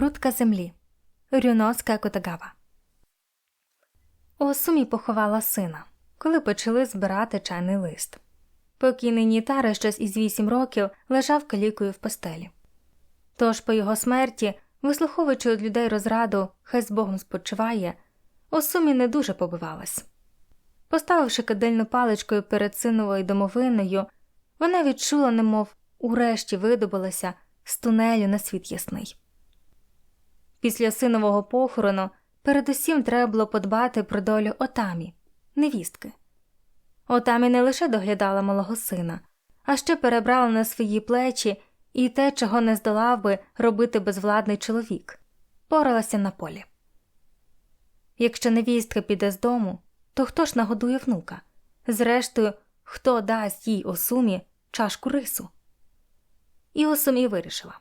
Грудка землі. Рюноска Котагава. Осумі поховала сина, коли почали збирати чайний лист. Покійний Нітара щось із вісім років лежав калікою в постелі. Тож по його смерті, вислуховуючи від людей розраду, хай з Богом спочиває, Осумі не дуже побивалась. Поставивши кадильну паличкою перед синовою домовиною, вона відчула, немов урешті видобулася з тунелю на світ ясний. Після синового похорону передусім треба було подбати про долю отамі, невістки. Отамі не лише доглядала малого сина, а ще перебрала на свої плечі і те, чого не здолав би робити безвладний чоловік, поралася на полі. Якщо невістка піде з дому, то хто ж нагодує внука? Зрештою, хто дасть їй осумі чашку рису? І осумі вирішила.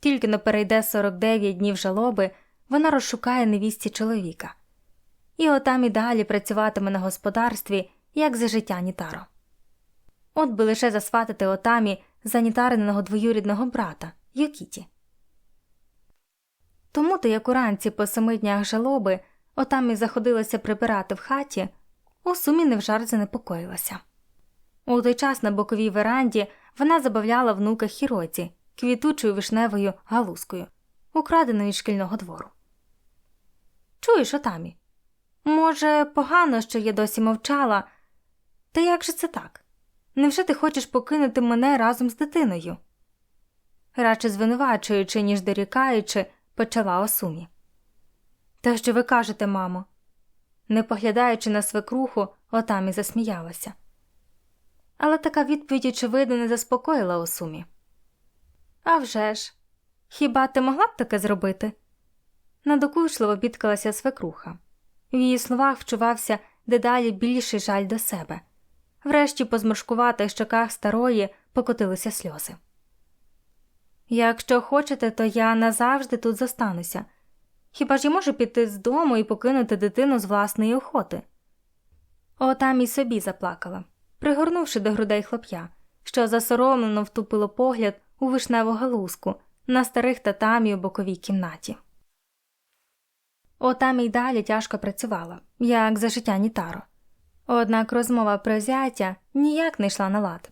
Тільки не перейде 49 днів жалоби, вона розшукає невісті чоловіка. І отам і далі працюватиме на господарстві, як за життя Нітаро. От би лише засватати отамі занітариного двоюрідного брата Йокіті. Тому то, як уранці по семи днях жалоби отамі заходилася прибирати в хаті, у сумі не в жарт занепокоїлася. У той час на боковій веранді вона забавляла внука Хіроці квітучою вишневою галузкою, украденою з шкільного двору. Чуєш, отамі? Може, погано, що я досі мовчала, та як же це так? Невже ти хочеш покинути мене разом з дитиною? Радше звинувачуючи, ніж дорікаючи, почала Осумі. Та що ви кажете, мамо? Не поглядаючи на свекруху, отамі засміялася. Але така відповідь, очевидно, не заспокоїла Осумі. «А вже ж! Хіба ти могла б таке зробити? Надокучливо бідкалася свекруха. В її словах вчувався дедалі більший жаль до себе. Врешті по зморшкуватих щоках старої покотилися сльози. Якщо хочете, то я назавжди тут зостануся. Хіба ж я можу піти з дому і покинути дитину з власної охоти? Отам і собі заплакала, пригорнувши до грудей хлоп'я, що засоромлено втупило погляд у вишневу галузку на старих татамі у боковій кімнаті. Отам й далі тяжко працювала, як за життя Нітаро. Однак розмова про зятя ніяк не йшла на лад.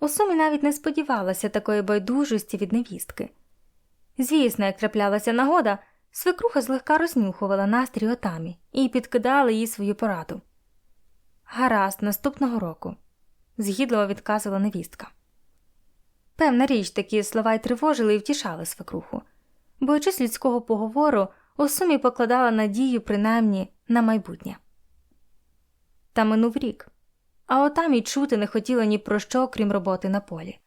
У сумі навіть не сподівалася такої байдужості від невістки. Звісно, як траплялася нагода, свекруха злегка рознюхувала настрій отамі і підкидала їй свою пораду. Гаразд, наступного року, згідливо відказувала невістка. Певна річ, такі слова й тривожили і втішали свекруху, боючись людського поговору, у сумі покладала надію принаймні на майбутнє. Та минув рік, а отам і чути не хотіла ні про що, крім роботи на полі.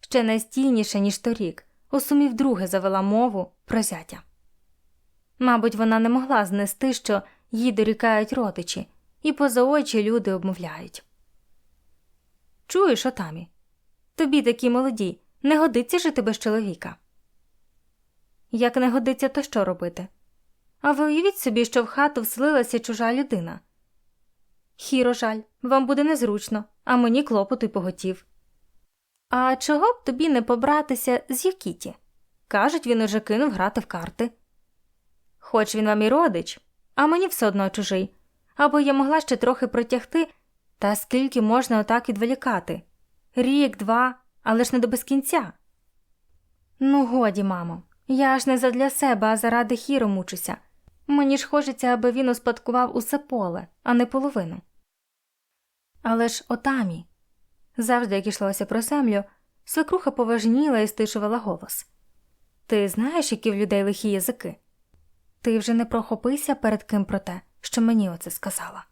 Ще настійніше, ніж торік, у сумі вдруге завела мову про зятя. Мабуть, вона не могла знести, що їй дорікають родичі, і поза очі люди обмовляють. Чуєш, отамі? Тобі такі молоді, не годиться жити без чоловіка. Як не годиться, то що робити? А ви уявіть собі, що в хату вселилася чужа людина. Хіро жаль, вам буде незручно, а мені клопоту й поготів. А чого б тобі не побратися з Юкіті? Кажуть, він уже кинув грати в карти. Хоч він вам і родич, а мені все одно чужий, або я могла ще трохи протягти, та скільки можна отак відволікати рік, два, але ж не до безкінця. Ну, годі, мамо, я ж не задля себе, а заради хіро мучуся. Мені ж хочеться, аби він успадкував усе поле, а не половину. Але ж отамі. Завжди, як йшлося про землю, свекруха поважніла і стишувала голос. Ти знаєш, які в людей лихі язики? Ти вже не прохопися перед ким про те, що мені оце сказала.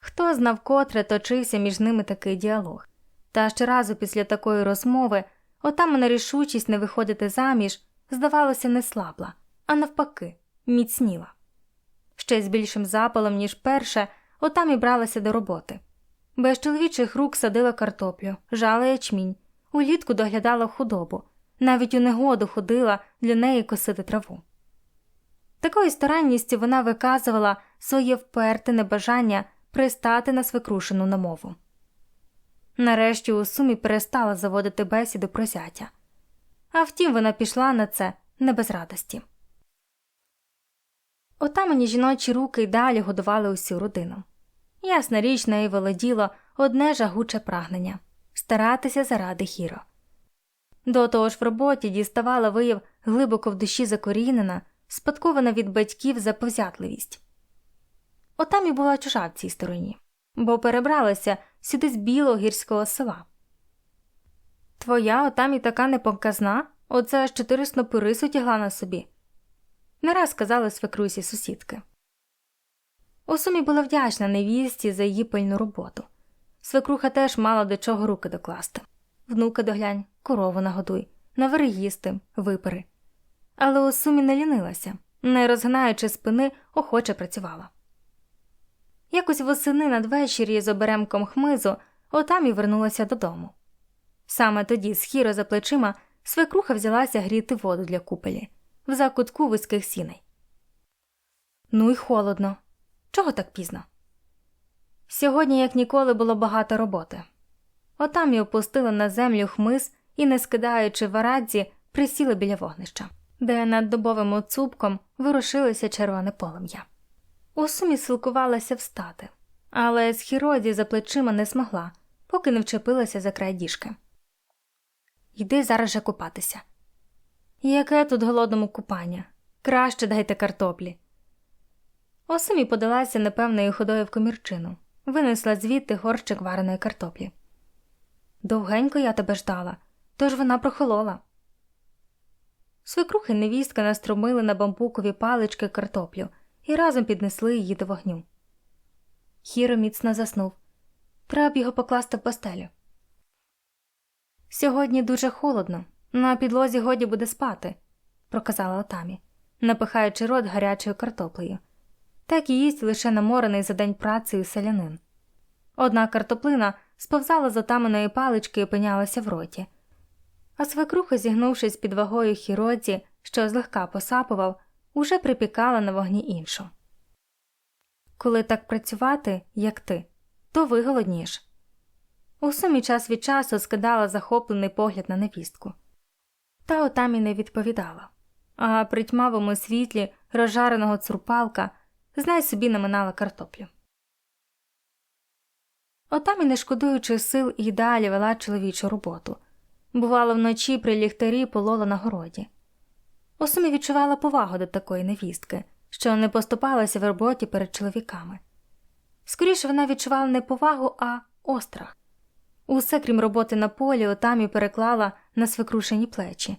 Хто знав, котре точився між ними такий діалог, та щоразу після такої розмови отамана рішучість не виходити заміж, здавалося, не слабла, а навпаки, міцніла. Ще з більшим запалом, ніж перше, отам і бралася до роботи. Без чоловічих рук садила картоплю, жала ячмінь, улітку доглядала худобу, навіть у негоду ходила для неї косити траву. Такою старанністю вона виказувала своє вперте небажання пристати на свекрушену намову. Нарешті у сумі перестала заводити бесіду про зятя. А втім, вона пішла на це не без радості. Отамані жіночі руки й далі годували усю родину. Ясна річ неї володіло одне жагуче прагнення старатися заради хіро. До того ж в роботі діставала вияв глибоко в душі закорінена, спадкована від батьків за повзятливість. Отам і була чужа в цій стороні, бо перебралася сюди з білого гірського села. Твоя отам і така непоказна, оце аж чотири снопи рису на собі. Не раз казали свекрусі сусідки. У сумі була вдячна невісті за її пильну роботу. Свекруха теж мала до чого руки докласти. Внука доглянь, корову нагодуй, навари їсти, випери. Але у сумі не лінилася, не розгинаючи спини, охоче працювала. Якось восени надвечір'ї з оберемком хмизу отам і вернулася додому. Саме тоді, з хіро за плечима, свекруха взялася гріти воду для купелі в закутку вузьких сіней. Ну й холодно. Чого так пізно? Сьогодні, як ніколи, було багато роботи. Отам і опустили на землю хмиз і, не скидаючи варадзі, присіли біля вогнища, де над добовим оцупком ворушилося червоне полум'я. У сумі силкувалася встати, але з хіроді за плечима не змогла, поки не вчепилася за край діжки. Йди зараз же купатися. Яке тут голодному купання? Краще дайте картоплі. Осумі подалася непевною ходою в комірчину, винесла звідти горщик вареної картоплі. Довгенько я тебе ждала, тож вона прохолола. Свекрухи невістка наструмили на бамбукові палички картоплю і разом піднесли її до вогню. Хіро міцно заснув. Треба б його покласти в постелю. Сьогодні дуже холодно, на підлозі годі буде спати, проказала отамі, напихаючи рот гарячою картоплею. Так і їсть лише наморений за день праці селянин. Одна картоплина сповзала з отаманої палички і опинялася в роті, а свекруха, зігнувшись під вагою хіроці, що злегка посапував, уже припікала на вогні іншу. Коли так працювати, як ти, то виголодніш. У сумі час від часу скидала захоплений погляд на невістку. Та отамі не відповідала, а при тьмавому світлі розжареного цурпалка знай собі наминала картоплю. Отамі, не шкодуючи сил, і далі вела чоловічу роботу. Бувало, вночі при ліхтарі полола на городі. У сумі відчувала повагу до такої невістки, що не поступалася в роботі перед чоловіками. Скоріше вона відчувала не повагу, а острах. Усе, крім роботи на полі, отамі переклала на свекрушені плечі,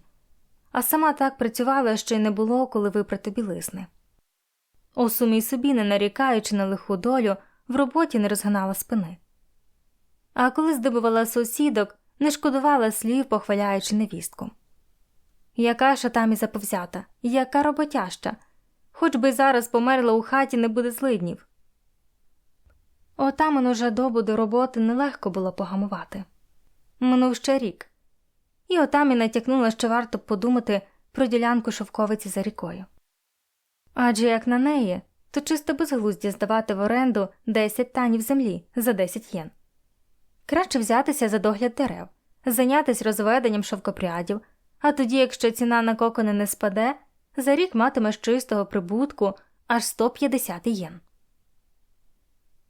а сама так працювала, що й не було коли випрати білизни. У сумі собі, не нарікаючи на лиху долю, в роботі не розгинала спини. А коли здобувала сусідок, не шкодувала слів, похваляючи невістку. Яка ж там і заповзята, яка роботяща, хоч би зараз померла у хаті, не буде злиднів. Отаман уже добу до роботи нелегко було погамувати. Минув ще рік, і отамі натякнула, що варто подумати про ділянку шовковиці за рікою. Адже як на неї, то чисто безглуздя здавати в оренду 10 танів землі за 10 єн. Краще взятися за догляд дерев, зайнятися розведенням шовкопрядів, а тоді, якщо ціна на кокони не спаде, за рік матимеш чистого прибутку аж 150 єн.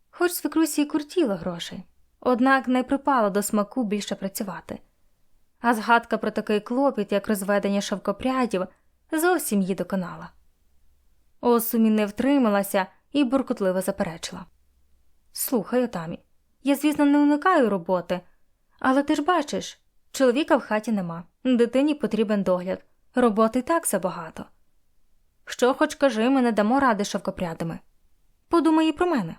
Хоч свекрусі й куртіло грошей, однак не припало до смаку більше працювати. А згадка про такий клопіт, як розведення шовкопрядів, зовсім її доконала. Осумі не втрималася і буркутливо заперечила Слухай, отамі, я, звісно, не уникаю роботи, але ти ж бачиш, чоловіка в хаті нема, дитині потрібен догляд, роботи так забагато. Що хоч кажи, ми не дамо ради шовкопрядами. Подумай і про мене.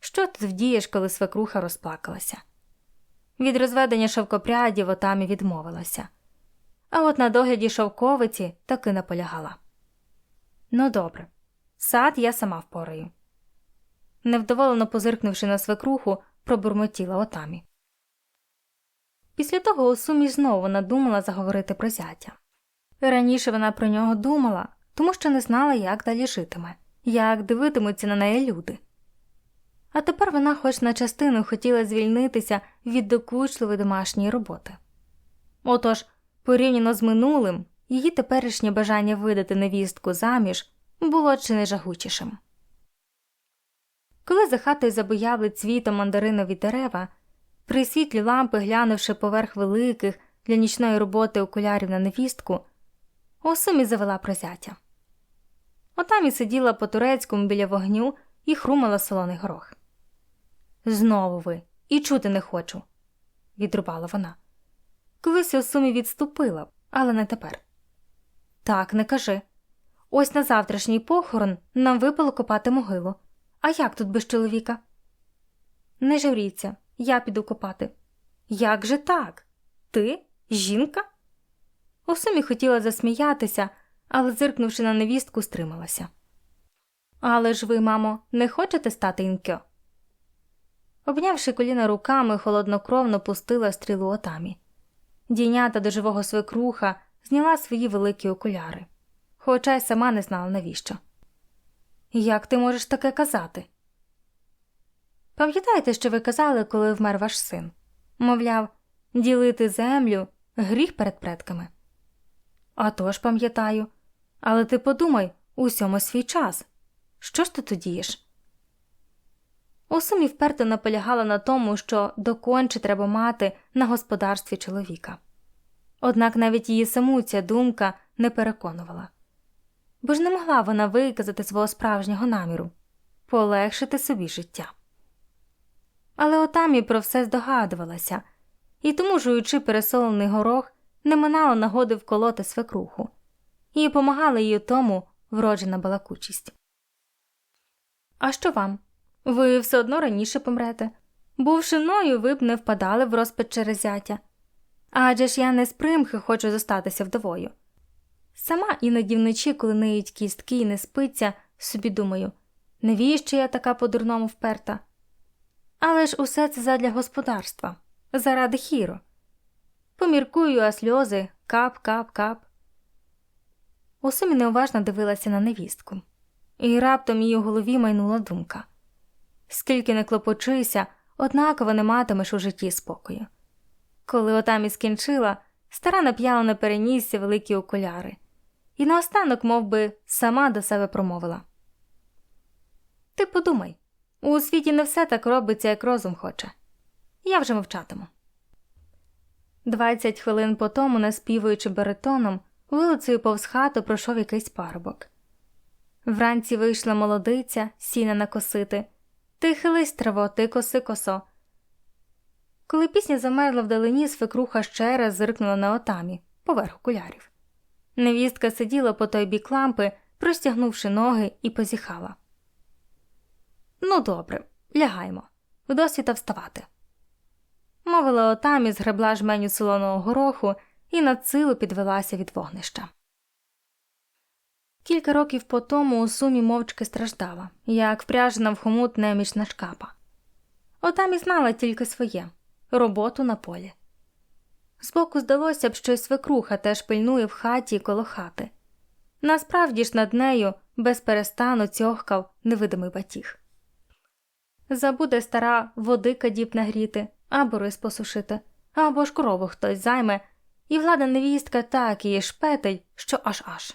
Що ти вдієш, коли свекруха розплакалася? Від розведення шовкопрядів отамі відмовилася, а от на догляді шовковиці таки наполягала. Ну, добре, сад я сама впораю. Невдоволено позиркнувши на свекруху, пробурмотіла отамі. Після того Осумі знову надумала заговорити про зятя. Раніше вона про нього думала, тому що не знала, як далі житиме, як дивитимуться на неї люди. А тепер вона, хоч на частину, хотіла звільнитися від докучливої домашньої роботи. Отож, порівняно з минулим, її теперішнє бажання видати невістку заміж було чи не жагучішим. Коли за хатою забояли цвітом мандаринові дерева, при світлі лампи, глянувши поверх великих для нічної роботи окулярів на невістку, у сумі завела прозяття. Отам і сиділа по турецькому біля вогню і хрумала солоний горох. Знову ви, і чути не хочу, відрубала вона. Колись у сумі відступила, але не тепер. Так, не кажи. Ось на завтрашній похорон нам випало копати могилу. А як тут без чоловіка? Не журіться, я піду копати. Як же так? Ти? Жінка? У сумі хотіла засміятися, але, зиркнувши на невістку, стрималася. Але ж ви, мамо, не хочете стати інкьо? Обнявши коліна руками, холоднокровно пустила стрілу отамі. Дійнята до живого свекруха зняла свої великі окуляри, хоча й сама не знала навіщо. Як ти можеш таке казати? Пам'ятаєте, що ви казали, коли вмер ваш син? Мовляв, ділити землю гріх перед предками. «А то ж пам'ятаю. Але ти подумай усьому свій час. Що ж ти тут дієш? У сумі вперто наполягала на тому, що доконче треба мати на господарстві чоловіка. Однак навіть її саму ця думка не переконувала, бо ж не могла вона виказати свого справжнього наміру полегшити собі життя. Але отамі про все здогадувалася, і тому, жуючи пересолений горох, не минала нагоди вколоти свекруху, і помагала їй тому вроджена балакучість. А що вам? Ви все одно раніше помрете. Бувши мною, ви б не впадали в розпач через зятя. Адже ж я не з примхи хочу зостатися вдовою. Сама іноді вночі, коли неють кістки і не спиться, собі думаю, навіщо я така по-дурному вперта? Але ж усе це задля господарства, заради хіро. Поміркую, а сльози кап, кап, кап. У сумі неуважно дивилася на невістку, і раптом її у голові майнула думка скільки не клопочися, однаково не матимеш у житті спокою. Коли отамі скінчила, стара нап'яла на перенісся великі окуляри, і наостанок мов би, сама до себе промовила Ти подумай у світі не все так робиться, як розум хоче. Я вже мовчатиму. Двадцять хвилин по тому, наспівуючи баритоном, вулицею повз хату пройшов якийсь парубок. Вранці вийшла молодиця, сіна накосити. Ти хились, траво, ти коси косо. Коли пісня замерла вдалині, свекруха ще раз зиркнула на отамі, поверх окулярів. Невістка сиділа по той бік лампи, простягнувши ноги, і позіхала. Ну, добре, лягаймо, вдосвіта вставати. Мовила отамі, згребла жменю солоного гороху і над силу підвелася від вогнища. Кілька років по тому у сумі мовчки страждала, як впряжена в хомут немічна шкапа. Отам і знала тільки своє роботу на полі. Збоку здалося б, що й свекруха теж пильнує в хаті коло хати. Насправді ж над нею без перестану цьохкав невидимий батіг. Забуде стара води кадіб нагріти, або рис посушити, або ж корову хтось займе, і влада невістка так її шпетить, що аж аж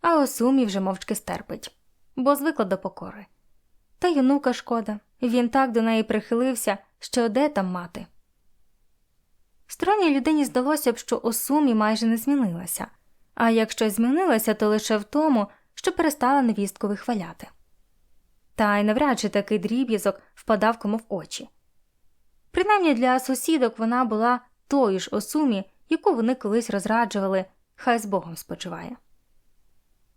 а Осумі вже мовчки стерпить, бо звикла до покори. Та й онука шкода, він так до неї прихилився, що де там мати. Сторонній людині здалося б, що Осумі майже не змінилася, а якщо змінилася, то лише в тому, що перестала невістку вихваляти. Та й навряд чи такий дріб'язок впадав кому в очі. Принаймні для сусідок вона була тою ж Осумі, яку вони колись розраджували, хай з Богом спочиває.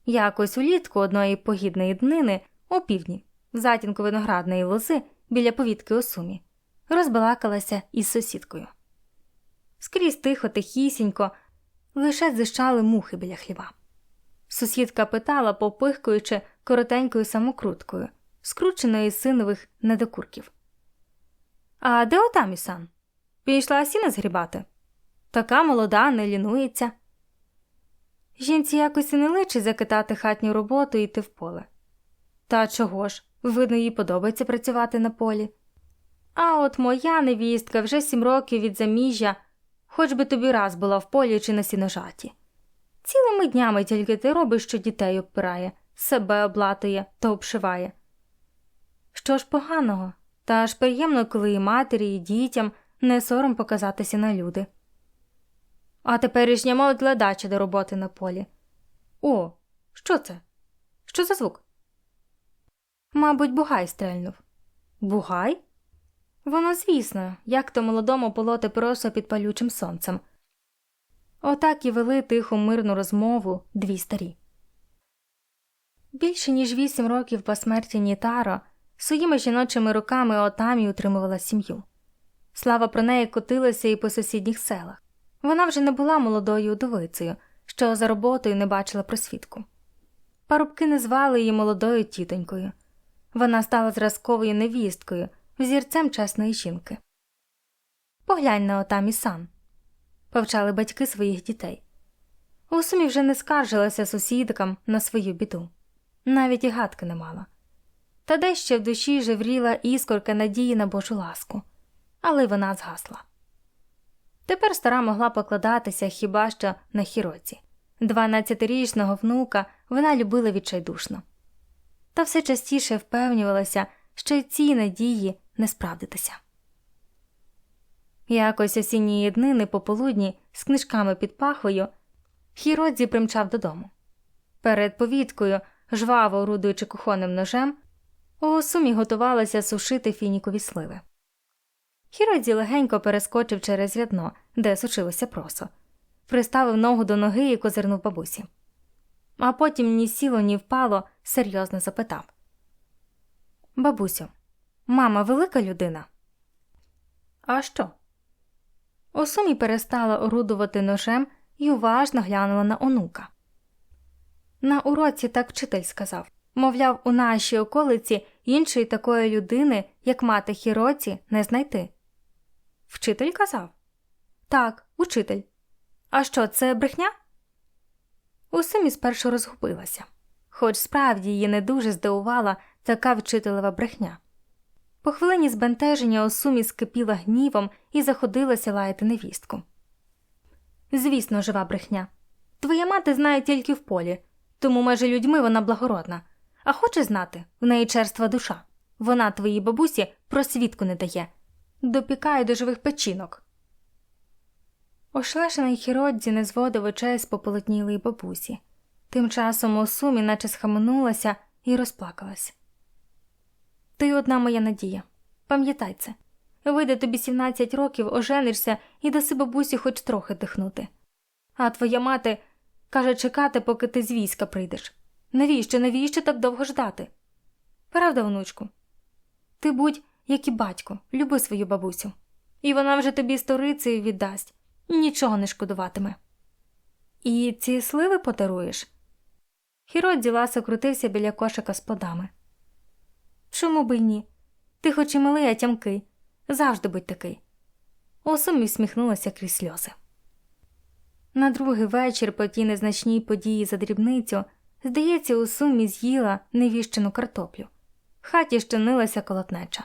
Якось улітку одної погідної днини, у півдні, в затінку виноградної лози біля повітки у сумі, розбалакалася із сусідкою. Скрізь тихо, тихісінько, лише зищали мухи біля хліва. Сусідка питала, попихкуючи коротенькою самокруткою, скрученою із синових недокурків. А де отам Ісан? Пішла сіна згрібати? Така молода, не лінується. Жінці якось і не личить закидати хатню роботу і йти в поле. Та чого ж, видно, їй подобається працювати на полі. А от моя невістка вже сім років від заміжжя, хоч би тобі раз була в полі чи на сіножаті. Цілими днями тільки ти робиш, що дітей обпирає, себе облатує та обшиває. Що ж поганого, та ж приємно, коли і матері, і дітям не сором показатися на люди. А теперішня молодь ледача до роботи на полі. О, що це? Що за звук? Мабуть, бугай стрельнув. Бугай? Воно, звісно, як то молодому полоти просто під палючим сонцем. Отак і вели тиху мирну розмову дві старі. Більше ніж вісім років по смерті Нітаро своїми жіночими руками отамі утримувала сім'ю. Слава про неї котилася і по сусідніх селах. Вона вже не була молодою удовицею, що за роботою не бачила просвідку. Парубки не звали її молодою тітонькою. Вона стала зразковою невісткою, взірцем чесної жінки. Поглянь на отамі сан, повчали батьки своїх дітей. У сумі вже не скаржилася сусідкам на свою біду, навіть і гадки не мала. Та дещо в душі жевріла іскорка надії на Божу ласку, але вона згасла. Тепер стара могла покладатися хіба що на хіроці. Дванадцятирічного внука вона любила відчайдушно. Та все частіше впевнювалася, що й ці надії не справдитися. Якось осінньої днини пополудні з книжками під пахвою Хіродзі примчав додому. Перед повідкою, жваво орудуючи кухонним ножем, у сумі готувалася сушити фінікові сливи. Хіродзі легенько перескочив через рядно, де сушилося просо, приставив ногу до ноги і козирнув бабусі. А потім ні сіло, ні впало, серйозно запитав Бабусю, мама велика людина? А що? У перестала орудувати ножем і уважно глянула на онука. На уроці так вчитель сказав мовляв, у нашій околиці іншої такої людини, як мати Хіроці, не знайти. Вчитель казав Так, учитель. А що, це брехня? Усимі спершу розгубилася, хоч справді її не дуже здивувала така вчителева брехня. По хвилині збентеження Осумі скипіла гнівом і заходилася лаяти невістку. Звісно, жива брехня. Твоя мати знає тільки в полі, тому майже людьми вона благородна. А хоче знати, в неї черства душа. Вона твоїй бабусі просвідку не дає, допікає до живих печінок. Ошлешений Хіродзі не зводив очей з пополотнілої бабусі. Тим часом у сумі наче схаменулася і розплакалась. Ти одна моя надія. Пам'ятай це. Вийде тобі 17 років, оженишся і даси бабусі хоч трохи дихнути. А твоя мати каже чекати, поки ти з війська прийдеш. Навіщо, навіщо так довго ждати? Правда, онучку? Ти будь, як і батько, люби свою бабусю, і вона вже тобі сторицею віддасть, нічого не шкодуватиме. І ці сливи подаруєш? Хіродзі ласо крутився біля кошика з плодами. Чому би й ні? Ти хоч і малий, а тямкий, завжди будь такий. Осумі всміхнулася крізь сльози. На другий вечір по тій незначній події за дрібницю, здається, у сумі з'їла невіщену картоплю. В хаті щинилася колотнеча.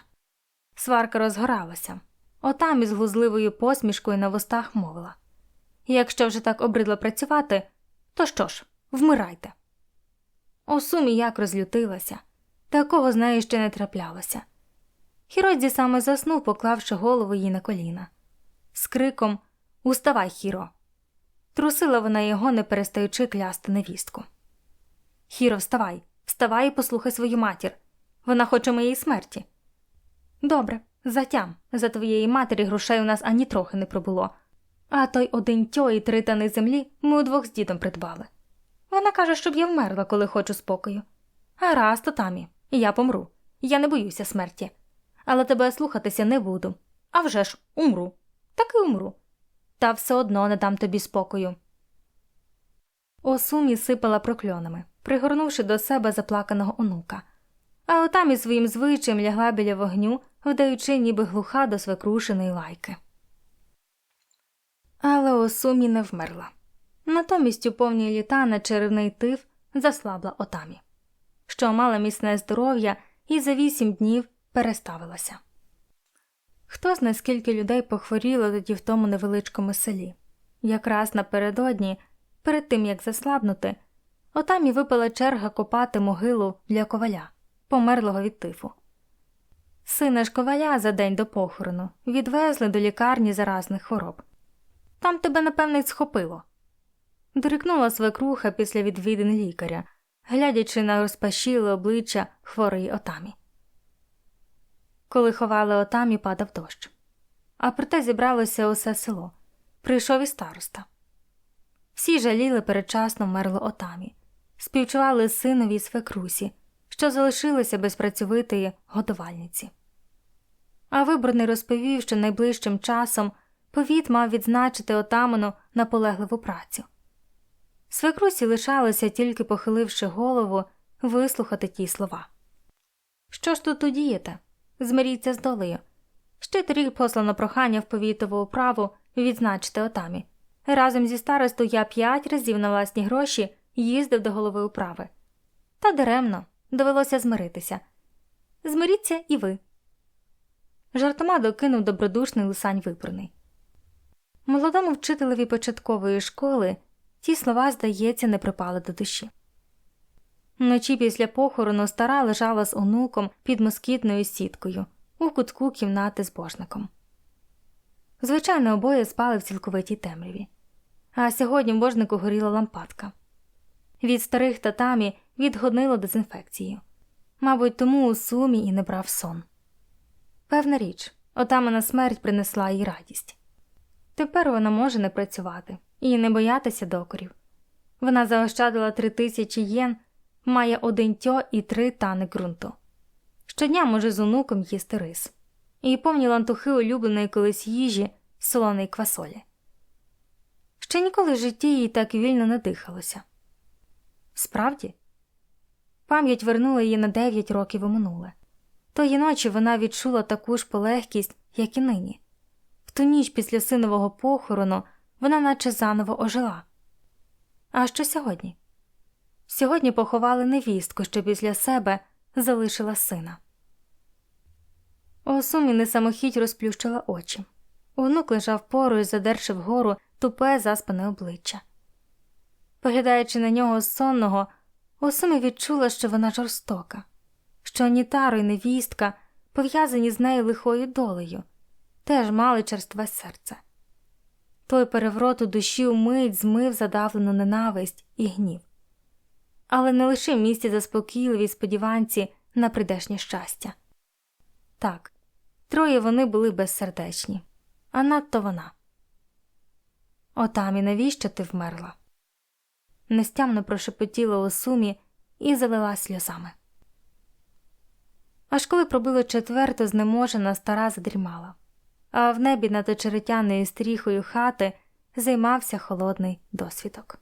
Сварка розгоралася, отам із глузливою посмішкою на вустах мовила Якщо вже так обридло працювати, то що ж, вмирайте. У сумі як розлютилася, такого з нею ще не траплялося. Хіродзі саме заснув, поклавши голову їй на коліна. З криком Уставай, Хіро. Трусила вона його, не перестаючи клясти невістку. Хіро, вставай, вставай і послухай свою матір. Вона хоче моєї смерті. Добре, затям. За твоєї матері грошей у нас ані трохи не пробуло. А той один тьо і три тани землі ми удвох з дідом придбали. Вона каже, щоб я вмерла, коли хочу спокою. Гаразд, то тамі, я помру. Я не боюся смерті. Але тебе слухатися не буду. А вже ж умру. Так і умру. Та все одно не дам тобі спокою. Осумі сипала прокльонами, пригорнувши до себе заплаканого онука. А отам із своїм звичаєм лягла біля вогню, вдаючи, ніби глуха до свекрушеної лайки. Але Осумі не вмерла. Натомість у повні літа на черевний тиф заслабла отамі, що мала міцне здоров'я і за вісім днів переставилася. Хто знає, скільки людей похворіло тоді в тому невеличкому селі. Якраз напередодні Перед тим як заслабнути, отамі випала черга копати могилу для коваля, померлого від тифу. Сина ж коваля за день до похорону відвезли до лікарні заразних хвороб. Там тебе, напевне, схопило. Дорікнула свекруха після відвідин лікаря, глядячи на розпашіле обличчя хворої отамі. Коли ховали отамі, падав дощ. А проте зібралося усе село. Прийшов і староста. Всі жаліли передчасно вмерло отамі, співчували синові свекрусі, що залишилися без працьовитої годувальниці. А виборний розповів, що найближчим часом повіт мав відзначити отаману наполегливу працю. Свекрусі лишалося, тільки похиливши голову, вислухати ті слова. Що ж тут удієте? Змиріться з долею. Ще торік послано прохання в повітову управу відзначити отамі. Разом зі старостою я п'ять разів на власні гроші їздив до голови управи. Та даремно довелося змиритися. Змиріться і ви. Жартома докинув добродушний лисань випраний. Молодому вчителеві початкової школи ті слова, здається, не припали до душі. Вночі після похорону стара лежала з онуком під москітною сіткою у кутку кімнати з божником. Звичайно, обоє спали в цілковитій темряві, а сьогодні божнику горіла лампадка. Від старих татамі відгоднило дезінфекцією. Мабуть, тому у сумі і не брав сон. Певна річ, отамана смерть принесла їй радість. Тепер вона може не працювати і не боятися докорів. Вона заощадила три тисячі єн, має один тьо і три тани ґрунту. Щодня може з онуком їсти рис, і повні лантухи улюбленої колись їжі солоної квасолі. Ще ніколи в житті їй так вільно не дихалося. Справді, пам'ять вернула її на дев'ять років у минуле. Тої ночі вона відчула таку ж полегкість, як і нині. В ту ніч після синового похорону вона наче заново ожила. А що сьогодні? Сьогодні поховали невістку, що після себе залишила сина. Осумі несамохідь розплющила очі. Онук лежав поруч, задерши вгору тупе заспане обличчя. Поглядаючи на нього сонного, Осумі відчула, що вона жорстока, що Нітаро й невістка, пов'язані з нею лихою долею, теж мали черстве серце. Той переворот у душі умить змив задавлену ненависть і гнів, але не лише місці заспокійливі сподіванці на прийдешнє щастя. Так, троє вони були безсердечні, а надто вона. Отамі, навіщо ти вмерла? Нестямно прошепотіла у сумі і залила сльозами. Аж коли пробило четверто, знеможена стара задрімала, а в небі над очеретяною стріхою хати займався холодний досвідок.